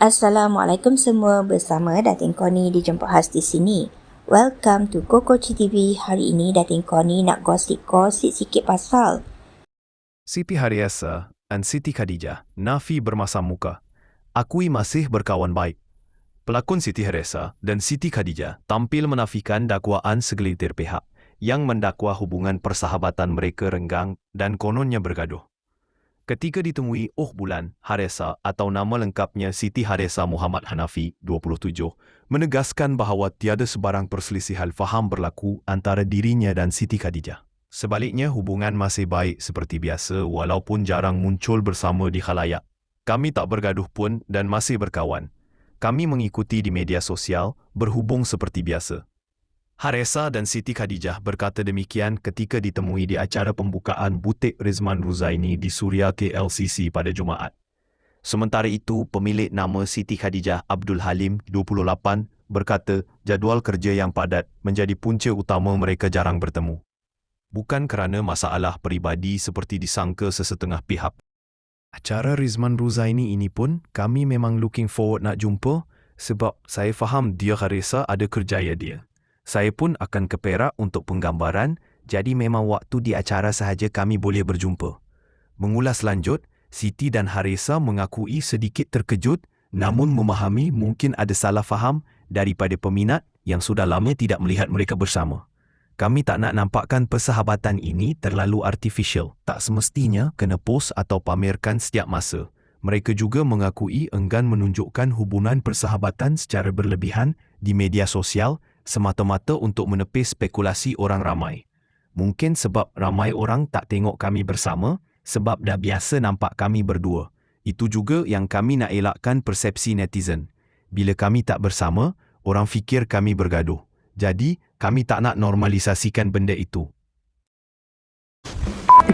Assalamualaikum semua bersama Datin Koni di Jemput Khas di sini. Welcome to Koko TV. Hari ini Datin Koni nak gosip-gosip sikit pasal Siti Hariasa dan Siti Khadijah nafi bermasam muka. Akui masih berkawan baik. Pelakon Siti Hariasa dan Siti Khadijah tampil menafikan dakwaan segelintir pihak yang mendakwa hubungan persahabatan mereka renggang dan kononnya bergaduh. Ketika ditemui Oh Bulan Haresa atau nama lengkapnya Siti Haresa Muhammad Hanafi, 27, menegaskan bahawa tiada sebarang perselisihan faham berlaku antara dirinya dan Siti Khadijah. Sebaliknya, hubungan masih baik seperti biasa walaupun jarang muncul bersama di khalayak. Kami tak bergaduh pun dan masih berkawan. Kami mengikuti di media sosial, berhubung seperti biasa. Haresa dan Siti Khadijah berkata demikian ketika ditemui di acara pembukaan butik Rizman Ruzaini di Suria KLCC pada Jumaat. Sementara itu, pemilik nama Siti Khadijah Abdul Halim, 28, berkata jadual kerja yang padat menjadi punca utama mereka jarang bertemu. Bukan kerana masalah peribadi seperti disangka sesetengah pihak. Acara Rizman Ruzaini ini pun kami memang looking forward nak jumpa sebab saya faham dia Haresa ada kerjaya dia. Saya pun akan ke Perak untuk penggambaran, jadi memang waktu di acara sahaja kami boleh berjumpa. Mengulas lanjut, Siti dan Haresa mengakui sedikit terkejut namun memahami mungkin ada salah faham daripada peminat yang sudah lama tidak melihat mereka bersama. Kami tak nak nampakkan persahabatan ini terlalu artificial. Tak semestinya kena post atau pamerkan setiap masa. Mereka juga mengakui enggan menunjukkan hubungan persahabatan secara berlebihan di media sosial semata-mata untuk menepis spekulasi orang ramai. Mungkin sebab ramai orang tak tengok kami bersama sebab dah biasa nampak kami berdua. Itu juga yang kami nak elakkan persepsi netizen. Bila kami tak bersama, orang fikir kami bergaduh. Jadi, kami tak nak normalisasikan benda itu.